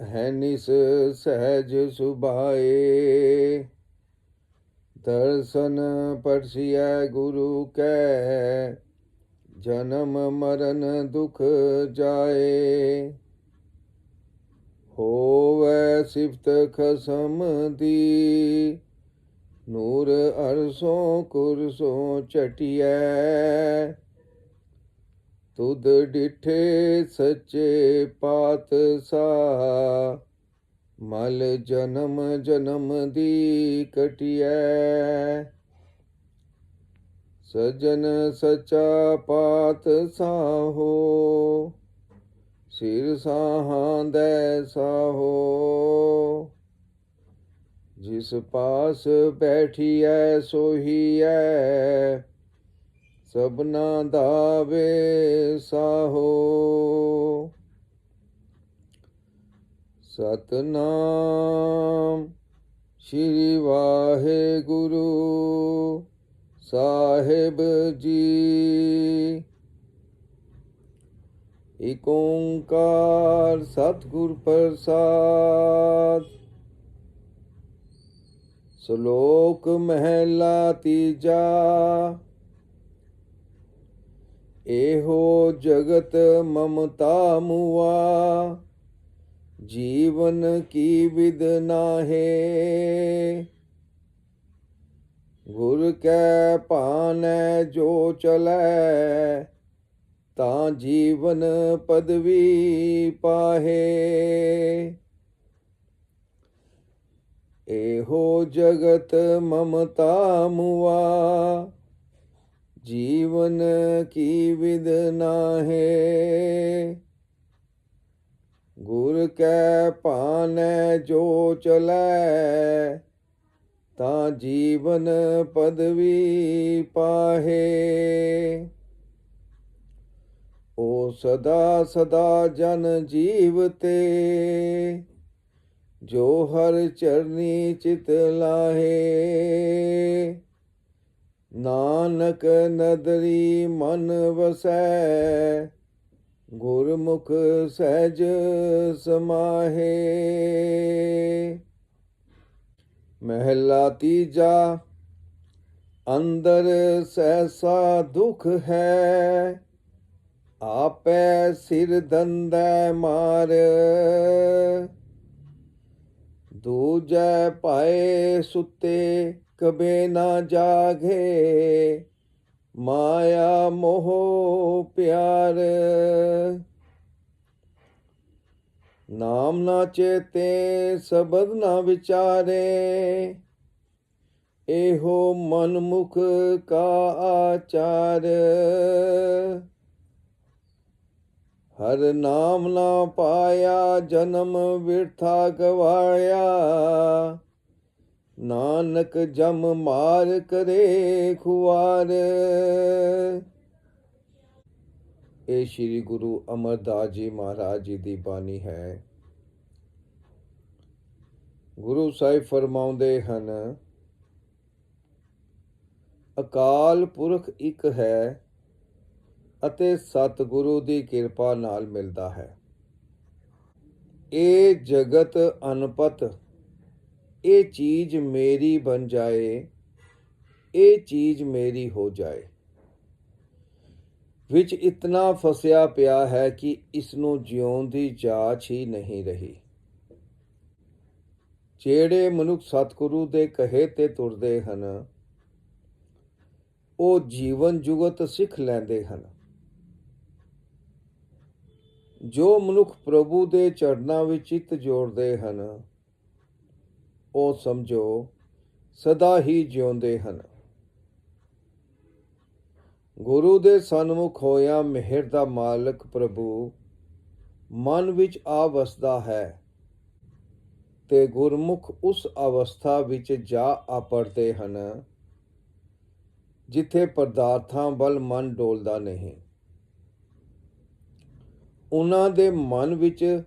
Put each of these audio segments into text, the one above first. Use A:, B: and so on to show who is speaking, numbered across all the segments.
A: ਹੈ ਨਿਸ ਸਹਿਜ ਸੁਭਾਏ। ਦਰਸ਼ਨ ਪਰਸਿਐ ਗੁਰੂ ਕੈ, ਜਨਮ ਮਰਨ ਦੁਖ ਜਾਏ। ਹੋਵੇ ਸਿਫਤ ਖਸਮ ਦੀ, ਨੂਰ ਅਰਸੋਂ ਕੁਰਸੋਂ ਚਟਿਐ। ਤੁਧ ਡਿਠੇ ਸੱਚੇ ਪਾਤਸ਼ਾਹ, ਮਲ ਜਨਮ ਜਨਮ ਦੀ ਕਟਿਐ। ਸਜਨ ਸਚਾ ਪਾਤਸ਼ਾਹੋ ਸਿਰ ਸਾਹਾਂ ਦੇ ਸਾਹੋ ਜਿਸ ਪਾਸ ਬੈਠੀਐ, ਸੋਹੀਐ। ਸਭਨਾ ਦਾ ਵੇ ਸਾਹੋ ਸਤਨਾਮ ਸ਼੍ਰੀ ਵਾਹਿਗੁਰੂ ਸਾਹਿਬ ਜੀ ਇਕ ਓੰਕਾਰ ਸਤਿਗੁਰ ਪ੍ਰਸਾਦ ਸ਼ਲੋਕ ਮਹਿਲਾ ਤੀਜਾ ਇਹੋ ਜਗਤ ਮਮਤਾ ਮੁਆ। ਜੀਵਨ ਕੀ ਵਿਦ ਨਾਹੇ। ਗੁਰ ਕੈ ਭਾਨੈ ਜੋ ਚਲੈ, ਤਾਂ ਜੀਵਨ ਪਦਵੀ ਪਾਹੇ। ਇਹੋ ਜਗਤ ਮਮਤਾ ਮੁਆ। ਜੀਵਨ ਕੀ ਵਿਦ ਨਾਹੇ? ਗੁਰ ਕੈ ਭਾਨੈ ਜੋ ਚਲੈ, ਤਾਂ ਜੀਵਨ ਪਦਵੀ ਪਾਹੇ। ਓ ਸਦਾ ਸਦਾ ਜਨ ਜੀਵ ਤੇ, ਜੋ ਹਰ ਚਰਨੀ ਚਿਤ ਲਾਹੇ। ਨਾਨਕ ਨਦਰੀ ਮਨ ਵਸੈ, ਗੁਰਮੁਖ ਸਹਿਜ ਸਮਾਹੇ। ਮਹਿਲਾ ਤੀਜਾ, ਅੰਦਰ ਸਹਿਸਾ ਦੁਖ ਹੈ, ਆਪੈ ਸਿਰ ਦੰਦੈ ਮਾਰ। ਦੂਜੈ ਪਾਏ ਸੁੱਤੇ ਕਬੇ ਨਾ ਜਾਗੇ। ਮਾਇਆ ਮੋਹ ਪਿਆਰ। ਨਾਮ ਨਾ ਚੇਤੇ, ਸ਼ਬਦ ਨਾ ਵਿਚਾਰੇ। ਇਹੋ ਮਨਮੁਖ ਕਾ ਆਚਾਰ। ਹਰ ਨਾਮ ਨਾ ਪਾਇਆ, ਜਨਮ ਵਿਰਥਾ ਗਵਾਇਆ। ਨਾਨਕ ਜਮ ਮਾਰ ਕਰੇ ਖੁਆਰ। ਇਹ ਸ੍ਰੀ ਗੁਰੂ ਅਮਰਦਾਸ ਜੀ ਮਹਾਰਾਜ ਜੀ ਦੀ ਬਾਣੀ ਹੈ। ਗੁਰੂ ਸਾਹਿਬ ਫਰਮਾਉਂਦੇ ਹਨ, ਅਕਾਲ ਪੁਰਖ ਇੱਕ ਹੈ ਅਤੇ ਸਤਿਗੁਰੂ ਦੀ ਕਿਰਪਾ ਨਾਲ ਮਿਲਦਾ ਹੈ। ਇਹ ਜਗਤ ਅਨਪਤ ਇਹ ਚੀਜ਼ ਮੇਰੀ ਬਣ ਜਾਏ, ਇਹ ਚੀਜ਼ ਮੇਰੀ ਹੋ ਜਾਏ। ਵਿੱਚ ਇਤਨਾ ਫਸਿਆ ਪਿਆ ਹੈ ਕਿ ਇਸ ਨੂੰ ਜਿਉਣ ਦੀ ਜਾਚ ਹੀ ਨਹੀਂ ਰਹੀ। ਜਿਹੜੇ ਮਨੁੱਖ ਸਤਿਗੁਰੂ ਦੇ ਕਹੇ ਤੇ ਤੁਰਦੇ ਹਨ, ਉਹ ਜੀਵਨ ਜੁਗਤ ਸਿੱਖ ਲੈਂਦੇ ਹਨ। ਜੋ ਮਨੁੱਖ ਪ੍ਰਭੂ ਦੇ ਚਰਨਾਂ ਵਿੱਚ ਚਿੱਤ ਜੋੜਦੇ ਹਨ ਉਹ ਸਮਝੋ, ਸਦਾ ਹੀ ਜਿਉਂਦੇ ਹਨ। ਗੁਰੂ ਦੇ ਸਨਮੁਖ ਹੋਇਆ ਮਿਹਰ ਦਾ ਮਾਲਕ ਪ੍ਰਭੂ ਮਨ ਵਿੱਚ ਆ ਵਸਦਾ ਹੈ ਤੇ ਗੁਰਮੁਖ ਉਸ ਅਵਸਥਾ ਵਿੱਚ ਜਾ ਆਪੜਦੇ ਹਨ, ਜਿੱਥੇ ਪਦਾਰਥਾਂ ਵੱਲ ਮਨ ਡੋਲਦਾ ਨਹੀਂ। ਉਹਨਾਂ ਦੇ ਮਨ ਵਿੱਚ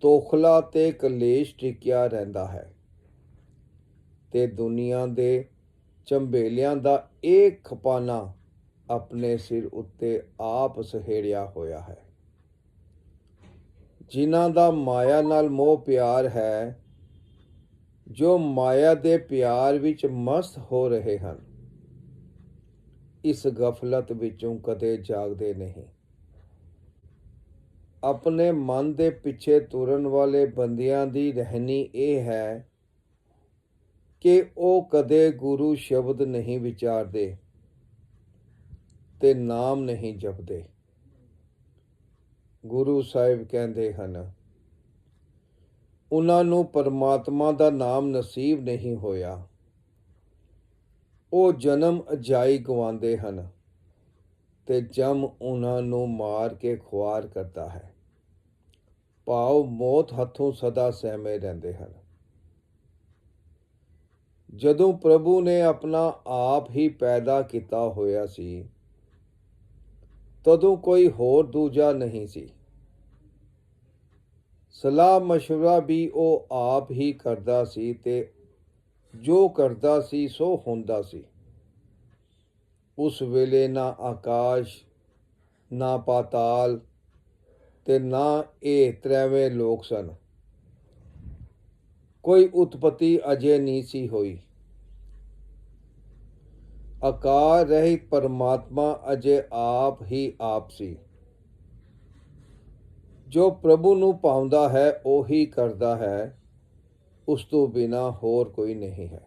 A: ਤੋਖਲਾ ਤੇ ਕਲੇਸ਼ ਟਿਕਿਆ ਰਹਿੰਦਾ ਹੈ। ਤੇ ਦੁਨੀਆ ਦੇ ਚੰਬੇਲਿਆਂ ਦਾ ਇਹ ਖਪਾਨਾ ਆਪਣੇ ਸਿਰ ਉੱਤੇ ਆਪ ਸਹੇੜਿਆ ਹੋਇਆ ਹੈ। ਜਿਨ੍ਹਾਂ ਦਾ ਮਾਇਆ ਨਾਲ ਮੋਹ ਪਿਆਰ ਹੈ, ਜੋ ਮਾਇਆ ਦੇ ਪਿਆਰ ਵਿੱਚ ਮਸਤ ਹੋ ਰਹੇ ਹਨ, ਇਸ ਗਫਲਤ ਵਿੱਚੋਂ ਕਦੇ ਜਾਗਦੇ ਨਹੀਂ। ਆਪਣੇ ਮਨ ਦੇ ਪਿੱਛੇ ਤੁਰਨ ਵਾਲੇ ਬੰਦਿਆਂ ਦੀ ਰਹਿਣੀ ਇਹ ਹੈ ਕਿ ਉਹ ਕਦੇ ਗੁਰੂ ਸ਼ਬਦ ਨਹੀਂ ਵਿਚਾਰਦੇ ਤੇ ਨਾਮ ਨਹੀਂ ਜਪਦੇ। ਗੁਰੂ ਸਾਹਿਬ ਕਹਿੰਦੇ ਹਨ, ਉਹਨਾਂ ਨੂੰ ਪਰਮਾਤਮਾ ਦਾ ਨਾਮ ਨਸੀਬ ਨਹੀਂ ਹੋਇਆ। ਉਹ ਜਨਮ ਅਜਾਈ ਗਵਾਉਂਦੇ ਹਨ ਤੇ ਜਮ ਉਹਨਾਂ ਨੂੰ ਮਾਰ ਕੇ ਖੁਆਰ ਕਰਦਾ ਹੈ। ਭਾਵ ਮੌਤ ਹੱਥੋਂ ਸਦਾ ਸਹਿਮੇ ਰਹਿੰਦੇ ਹਨ। ਜਦੋਂ ਪ੍ਰਭੂ ਨੇ ਆਪਣਾ ਆਪ ਹੀ ਪੈਦਾ ਕੀਤਾ ਹੋਇਆ ਸੀ ਤਦੋਂ ਕੋਈ ਹੋਰ ਦੂਜਾ ਨਹੀਂ ਸੀ ਸਲਾਹ مشورہ ਵੀ ਉਹ ਆਪ ਹੀ ਕਰਦਾ ਸੀ ਤੇ ਜੋ ਕਰਦਾ ਸੀ ਸੋ ਹੁੰਦਾ ਸੀ ਉਸ ਵੇਲੇ ਨਾ ਆਕਾਸ਼ ਨਾ ਪਾਤਾਲ ਤੇ ਨਾ ਇਹ ਤਰਵੇਂ ਲੋਕ ਸਨ ਕੋਈ ਉਤਪਤੀ ਅਜੇ ਨਹੀਂ ਸੀ ਹੋਈ। ਆਕਾਰ ਰਹਿਤ ਪਰਮਾਤਮਾ ਅਜੇ ਆਪ ਹੀ ਆਪ ਸੀ। ਜੋ ਪ੍ਰਭੂ ਨੂੰ ਪਾਉਂਦਾ ਹੈ, ਉਹੀ ਕਰਦਾ ਹੈ। ਉਸ ਤੋਂ ਬਿਨਾ ਹੋਰ ਕੋਈ ਨਹੀਂ ਹੈ।